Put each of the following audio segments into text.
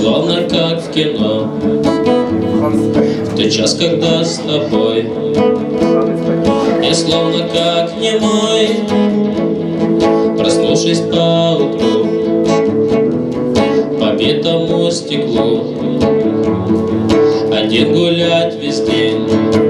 в кино. В тот час, когда с тобой. Я словно как немой Проснувшись поутру По битому стеклу. Один гулять весь день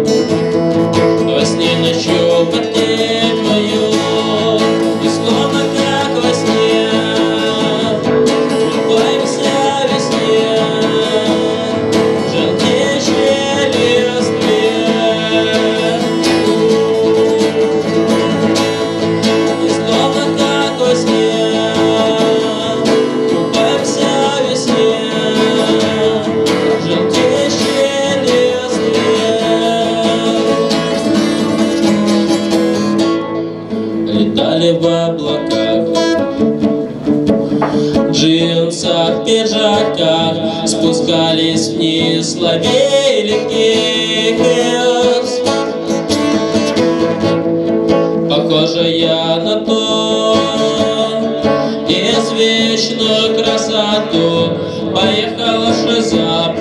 Летали в облаках. Джинсах, пиджаках Спускались вниз, ловили птиц Похожая на то Извечную красоту Поехала шиза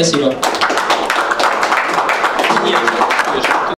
没事了。